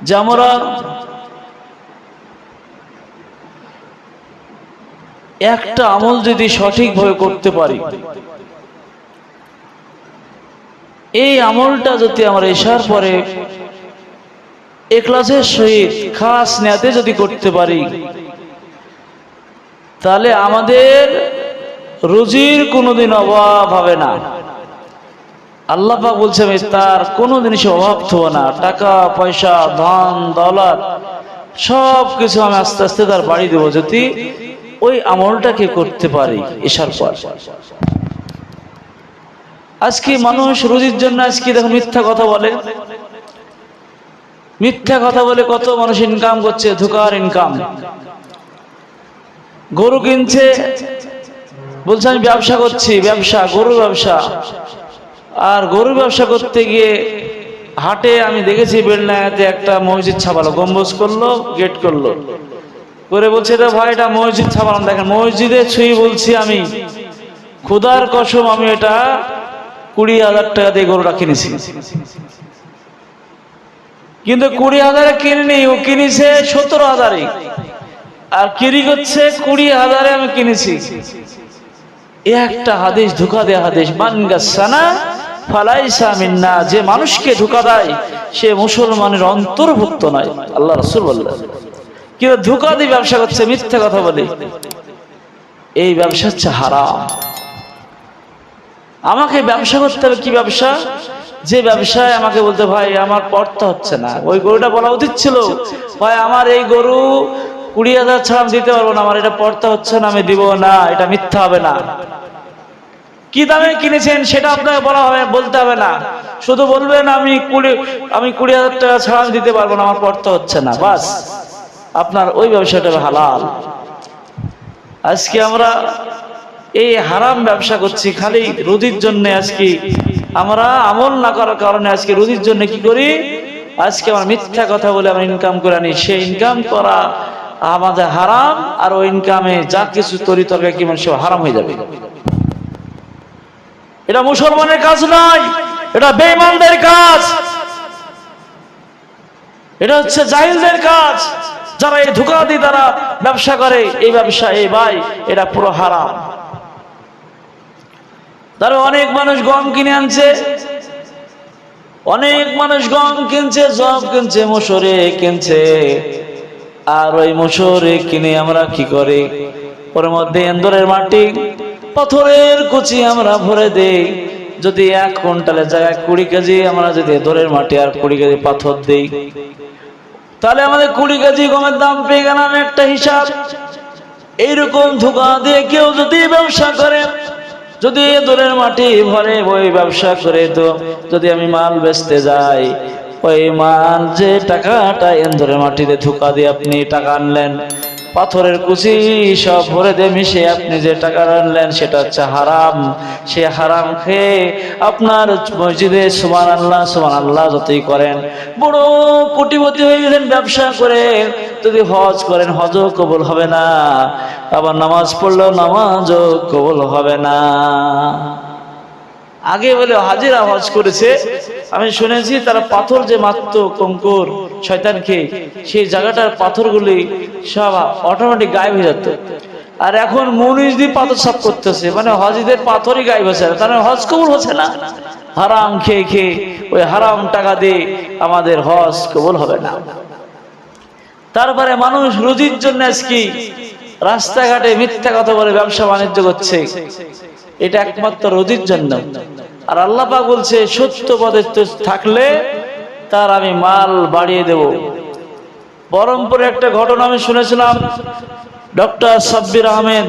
যে আমরা একটা আমল যদি সঠিকভাবে করতে পারি, এই আমলটা যদি আমরা এসার পরে এক্লাসের সহিত খাস নেয়াতে যদি করতে পারি, তাহলে আমাদের রুজির কোনোদিন অভাব হবে না। আল্লাহ বলছে আমি তার কোনো জিনিসের অভাব থাকব না। টাকা, পয়সা, ধন, দৌলত সব কিছু আমি আস্তে আস্তে তার বাড়ি দেবো যদি ওই আমলটাকে করতে পারি এসার পর। আজকে মানুষ রুজির জন্য আজকে দেখো মিথ্যা কথা বলে। মিথ্যা কথা বলে কত মানুষ ইনকাম করছে, ধোকার ইনকাম গরু কিনছে, বলছে, আমি ব্যবসা করছি, ব্যবসা গরু ব্যবসা। আর গরু ব্যবসা করতে গিয়ে হাটে আমি দেখেছি বেলনায়াতে একটা মসজিদ ছাপালো, গম্বুজ করল গেট করল। করে বলছে, এটা ভাই, এটা মসজিদ ছাপালাম, দেখেন, মসজিদে ছুঁই বলছি আমি। খুদার কসম, আমি এটা কুড়ি হাজার টাকা দিয়ে গরুটা কিনেছি। কিন্তু কুড়ি হাজারে কিনিনি, ও কিনেছে সতেরো হাজারে আর কিরি করছে কুড়ি হাজারে আমি কিনেছি। একটা হাদিস, ধোকা দেয়া হাদিস মানগাসানা ফালাইসা যে মানুষকে ধোকা দেয়, সে মুসলমানের অন্তর্ভুক্ত নয়। আল্লাহ রসুল বললেন। কিন্তু ধোকা দিয়ে ব্যবসা করছে, মিথ্যা কথা বলে। এই ব্যবসা হচ্ছে হারাম। আমাকে ব্যবসা করতে হবে কি ব্যবসা? যে ব্যবসায় আমাকে বলতে, ভাই, আমার পড়তে হচ্ছে না। ওই গরুটা বলা উচিত ছিল, ভাই, আমার এই গরু কুড়ি হাজার ছাড়া দিতে পারব না, আমার এটা পড়তে হচ্ছে না, আমি দিব না, এটা মিথ্যা হবে না। কি দামে কিনেছেন সেটা আপনাকে বলা হবে, বলতে হবে না। শুধু বলবেন, আমি কুড়ি আমি কুড়ি হাজার টাকা ছাড়া দিতে পারব না, আমার পড়তে হচ্ছে না, বাস। আপনার ওই ব্যবসাটা হালাল। আজকে আমরা এই হারাম ব্যবসা করছি, খালি রুদির জন্য আজকে। আমরা আমল না করার কারণে আজকে রুদির জন্য কি করি? আজকে আমার মিথ্যা কথা বলে আমরা ইনকাম করে আনি। সেই ইনকাম করা আমাদের হারাম, আর ওই ইনকামে যা কিছু তরি তরকারি কি মানুষ হারাম হয়ে যাবে। এটা মুসলমানের কাজ নয়, এটা বেঈমানদের কাজ। এটা হচ্ছে জাহিলদের কাজ। যারা এই ধোকা দিয়ে তারা ব্যবসা করে, এই ব্যবসা, এই ভাই, এটা পুরো হারাম। তারা অনেক মানুষ গম কিনে আনছে, অনেক মানুষ গম কিনছে জব কিনছে, মসুরে কিনছে। আর ওই মসুরে কিনে আমরা কি করি? ওর মধ্যে এন্দরের মাটি পাথরের কুচি আমরা ভরে দেই। যদি এক কুইন্টালের জায়গায় কুড়ি কেজি, আমরা যদি এন্দরের মাটি আর কুড়ি কেজি পাথর দিই। তাহলে আমাদের কুড়ি কেজি গমের দাম পেয়ে গেলাম একটা হিসাব। এইরকম ধোকা দিয়ে কেউ যদি ব্যবসা করে, যদি দূরের মাটি ভরে ওই ব্যবসা করে তো যদি আমি মাল বেচতে যাই, ওই মাল যে টাকাটা এন্দুরের মাটিতে ধোকা দিয়ে আপনি টাকা আনলেন পাথরের কুচি সব ভরে দিয়ে মিশে আপনি যে টাকা আনলেন সেটা হচ্ছে হারাম। সে হারাম খেয়ে আপনার মসজিদে সুমান আল্লাহ সুমান আল্লাহ যতই করেন। বড় কোটিপতি হয়ে গেলেন ব্যবসা করে। যদি হজ করেন, হজও কবুল হবে না। আবার নামাজ পড়লেও নামাজও কবল হবে না। আগে বলে হাজিরা হজ করেছে। আমি শুনেছি তারা পাথর যে মারত কঙ্কুর খেয়ে সেই জায়গাটার পাথরগুলি সব অটোমেটিক গায়েব হয়ে যেত। আর এখন মনুষ দিয়ে পাথর সাফ করতেছে। মানে হজিদের পাথরই গায়েব হচ্ছে না। তার মানে হজ কবুল হচ্ছে না। হারাম খেয়ে খেয়ে ওই হারাম টাকা দিয়ে আমাদের হজ কবুল হবে না। তারপরে মানুষ রুজির জন্য আজকে রাস্তাঘাটে মিথ্যা কথা বলে ব্যবসা বাণিজ্য করছে। এটা একমাত্র রুজির জন্য। আর আল্লাহ বলছে, সত্য পদে থাকলে তার আমি মাল বাড়িয়ে দেব। বরমপুরে একটা ঘটনা আমি শুনেছিলাম, ডক্টর সাব্বির আহমেদ,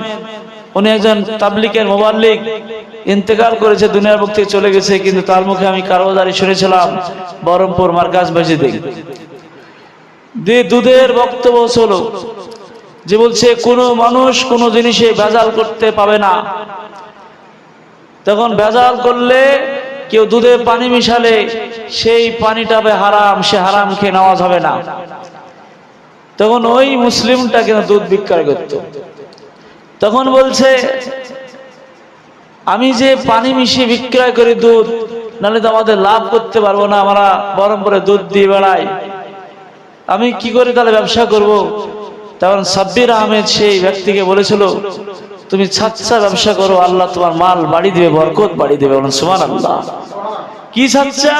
উনি একজন তাবলিকের মোবাল্লিক, ইন্তেকাল করেছে, দুনিয়ার মুখ থেকে চলে গেছে, কিন্তু তার মুখে আমি কারোদারি শুনেছিলাম, বহরমপুর মার্কাজ মসজিদে। দিয়ে দুধের বক্তব্য হলো যে বলছে, কোনো মানুষ কোনো জিনিসে ভেজাল করতে পাবে না। তখন ভেজাল করলে কেউ দুধে পানি মিশালে সেই পানিটা হবে হারাম, সে হারাম খেয়ে নেওয়া যাবে না। তখন ওই মুসলিমটা কিন্তু দুধ বিক্রয় করত। তখন বলছে, আমি যে পানি মিশিয়ে বিক্রয় করি দুধ, নাহলে তো আমাদের লাভ করতে পারব না, আমরা বরং করে দুধ দিয়ে বেড়াই। আমি কি করে তাহলে ব্যবসা করব? তখন সাব্বির আহমেদ সেই ব্যক্তিকে বলেছিল তুমি ছাচ্চা ব্যবসা করো, আল্লাহ তোমার মাল বাড়ি দিবে, বরকত বাড়ি দিবে, বলেন সুমান আল্লাহ কি ছাচ্চা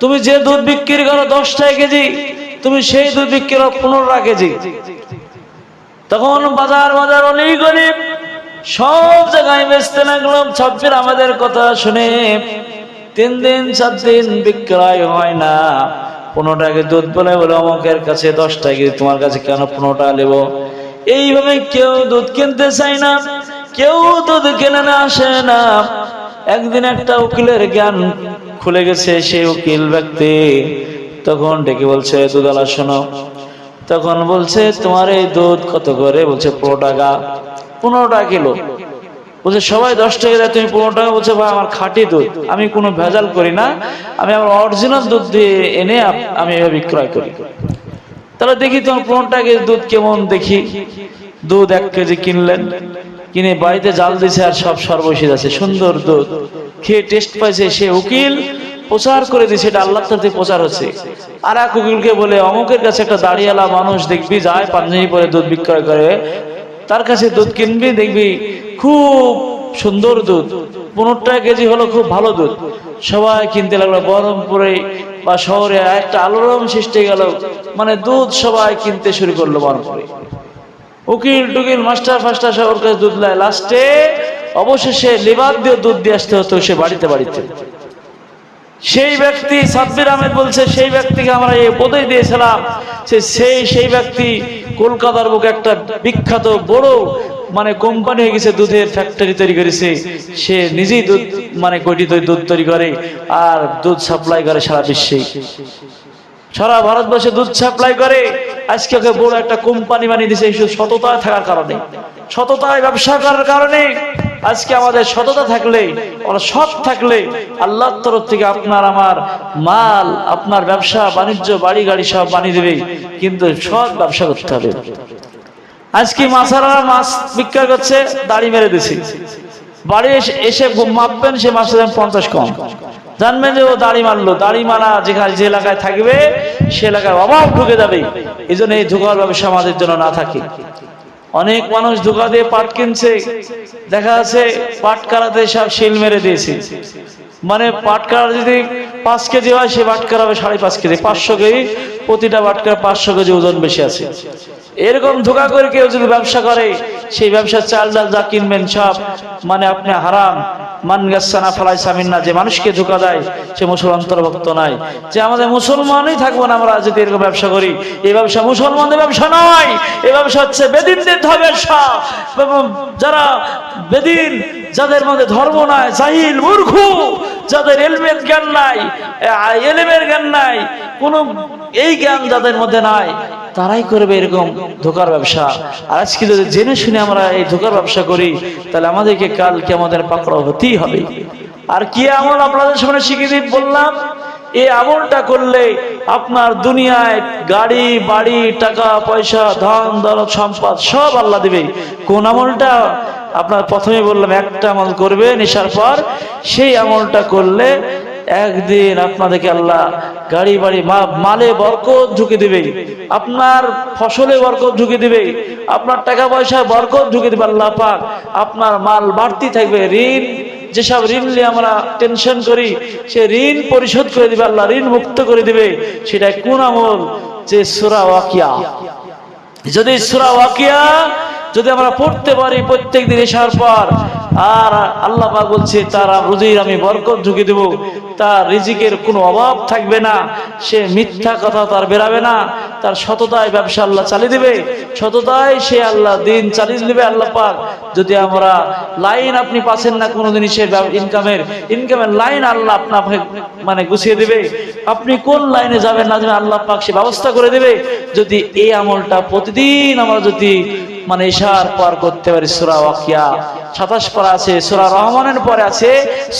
তুমি যে দুধ বিক্রি করো দশ টাকা কেজি, তুমি সেই দুধ বিক্রি করো পনেরো কেজি। তখন বাজার বাজার অনেক গরিব, সব জায়গায় বেচতে লাগলাম ছাব্বির আমাদের কথা শুনে। তিন দিন, চার দিন বিক্রয় হয় না। পনেরো টাকা দুধ বলে বলে অমুকের কাছে দশ টাকা তোমার কাছে কেন পনেরো টাকা নেব এইভাবে কেউ দুধ কিনতে চায় না, কেউ দুধ কেনে না, আসে না। একদিন একটা উকিলের জ্ঞান খুলে গেছে সেই উকিল ব্যক্তি। তখন ডেকে বলছে দুধালা শোনো। তখন বলছে, তোমার এই দুধ কত করে? বলছে, পনেরো টাকা। পনেরো টাকা কিলো। বলছে, সবাই দশ টাকা দেয়, তুমি পনেরো টাকা। বলছে, ভাই, আমার খাঁটি দুধ। আমি কোনো ভেজাল করি না। আমি আমার অরিজিনাল দুধ দিয়ে এনে আমি বিক্রয় করি। তাহলে দেখি তোমার পনেরো টাকা কেজি দুধ কেমন দেখি। দুধ এক কেজি কিনলেন, কিনে বাড়িতে জাল দিছে আর সব সর্বশেষ আছে। সুন্দর দুধ। খেয়ে টেস্ট পাইছে সে উকিল, প্রচার করে দিছে, এটা আল্লাহ তাতে প্রচার হচ্ছে। আর এক উকিলকে বলে, অমুকের কাছে একটা দাঁড়িয়ালা মানুষ দেখবি, যায় পাঞ্জাবি পরে দুধ বিক্রয় করে, তার কাছে দুধ কিনবি, দেখবি খুব সুন্দর দুধ। পনেরো টাকা কেজি হলো খুব ভালো দুধ। সবাই কিনতে লাগল, বহরমপুরে বা শহরে একটা আলোড়ন সৃষ্টি গেল। মানে দুধ সবাই কিনতে শুরু করল বহরমপুরে। উকিল টুকিল, মাস্টার ফাস্টার সব ওর কাছে দুধ নেয়। লাস্টে অবশেষে লিভার দিয়ে দুধ দিয়ে আসতে হতো সে বাড়িতে বাড়িতে। সেই ব্যক্তি সাব্বির আহমেদ বলছে, সেই ব্যক্তিকে আমরা এই উপদেশ দিয়েছিলাম সেই সেই ব্যক্তি কলকাতার বুকে একটা বিখ্যাত বড় মানে কোম্পানি হয়ে গেছে, দুধের ফ্যাক্টরি তৈরি করেছে। সে নিজেই দুধ মানে গঠিত দুধ তৈরি করে আর দুধ সাপ্লাই করে সারা বিশ্বে। সারা ভারতবর্ষে দুধ সাপ্লাই করে। আজকে ওকে বড় একটা কোম্পানি বানিয়ে দিছে এই সততায় থাকার কারণে। সততায় ব্যবসা করার কারণে আজকে আমাদের সততা থাকলে, আমরা সৎ থাকলে আল্লাহর তরফ থেকে আপনার আমার মাল, আপনার ব্যবসা, বাণিজ্য, বাড়ি গাড়ি সব বানিয়ে দেবে। কিন্তু সৎ ব্যবসা করতে হবে। আজকে মাছারা মাছ বিক্রয় করছে, দাড়ি মেরে দিছি। বাড়ি এসে- মাপবেন, সে মাছের দাম পঞ্চাশ কম। জানবেন যে ও দাড়ি মারলো। দাড়ি মারা যেখানে যে এলাকায় থাকবে, সে এলাকায় অভাব ঢুকে যাবে। এই জন্য এই ধোকার ব্যবসা আমাদের জন্য না থাকে। অনেক মানুষ ধোকা দিয়ে পাট কিনছে। দেখা যাচ্ছে পাট কারাতে সব শিল মেরে দিয়েছে। মানে পাটকার যদি পাঁচ কেজি হয়, সে বাটকার হবে সাড়ে পাঁচ কেজি। পাঁচশো কেজি, প্রতিটা বাটকার পাঁচশো কেজি ওজন বেশি আছে। এরকম ধোকা করে কেউ যদি ব্যবসা করে, সেই ব্যবসার চাল ডাল যা কিনবেন সব মানে আপনি হারাম। মান গাছানা ফেলাই সামিন না, যে মানুষকে ধোকা দেয়, সে মুসলমান অন্তর্ভুক্ত নাই। যে আমাদের মুসলমানই থাকব না আমরা যদি এরকম ব্যবসা করি এই ব্যবসা মুসলমানদের ব্যবসা নয় এই ব্যবসা হচ্ছে বেদিনদের ব্যবসা যারা বেদিন, যাদের মধ্যে ধর্ম নাই, জাহিল, মূর্খ, যাদের এলমের জ্ঞান নাই এলেমের জ্ঞান নাই, কোনো এই জ্ঞান যাদের মধ্যে নাই তারাই করবে এরকম ধোকার ব্যবসা। আর আজকে যদি জেনে শুনে আমরা এই ধোকার ব্যবসা করি, তাহলে আমাদেরকে কাল কি আমাদের পাকড়াও হতেই হবে। আর কি আমল আপনাদের সামনে শিখিয়ে বললাম, এই আমলটা করলে আপনার দুনিয়ায় গাড়ি, বাড়ি, টাকা, পয়সা, ধন, দৌলত, সম্পদ সব আল্লাহ দিবে। কোন আমলটা? আপনার প্রথমে বললাম, একটা আমল করবে নেশার পর সেই আমলটা করলে একদিন আপনাদেরকে আল্লাহ গাড়ি, বাড়ি মালে বরকত ঢুকে দিবে। আপনার ফসলে বরকত ঢুকে দিবে। আপনার টাকা পয়সায় বরকত ঢুকে দিবে আল্লাহ পাক। আপনার মাল বাড়তি থাকবে। ঋণ, যেসব ঋণ নিয়ে আমরা টেনশন করি, সে ঋণ পরিশোধ করে দিবে আল্লাহ, ঋণ মুক্ত করে দিবে। সেটা কোন আমল? যে সুরা ওয়াকিয়া। যদি সুরা ওয়াকিয়া যদি আমরা পড়তে পারি প্রত্যেক দিন এসার পর, আর আল্লাহ বলছে, তার রুজির আমি বরকত ঢুকে দেব। তার রিজিকের কোনো অভাব থাকবে না। সে মিথ্যা কথা তার বেরাবে না। তার সততায় ব্যবসা আল্লাহ চালিয়ে দেবে। সততায় সে আল্লাহ দিন চালিয়ে দেবে আল্লাহ পাক। যদি আমরা লাইন আপনি পাচ্ছেন না কোনো জিনিসের ইনকামের ইনকামের লাইন আল্লাহ আপনাকে মানে গুছিয়ে দেবে। আপনি কোন লাইনে যাবেন না যাবেন আল্লাহ পাক সে ব্যবস্থা করে দেবে। যদি এই আমলটা প্রতিদিন আমরা যদি মানে ইশার পার করতে পারি সুরা ওয়াকিয়া। সাতাশ পারা আছে, সুরা রহমানের পরে আছে,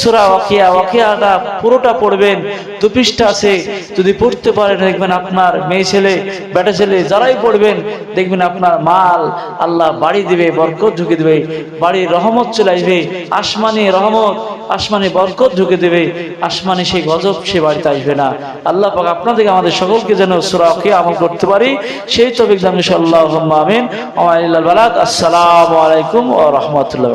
সুরা ওয়াকিয়া, ওয়াকিয়াটা পুরোটা পড়বেন, দু পৃষ্ঠা আছে, যদি পড়তে পারেন, দেখবেন আপনার মেয়ে ছেলে, বেটা ছেলে যারাই পড়বেন, দেখবেন আপনার মাল আল্লাহ বাড়ি দিবে, বরকত ঢুকে দেবে, বাড়ির রহমত চলে আসবে, আসমানি রহমত, আসমানি বরকত ঢুকে দেবে, আসমানি সেই গজব সে বাড়িতে আসবে না। আল্লাহ পাক আপনাদেরকে, আমাদের সকলকে যেন সুরাকে আমল করতে পারি, সেই তবিক দামি সাল্লাহ আমিন। আসসালামু আলাইকুম ও রহমতুল্লাহ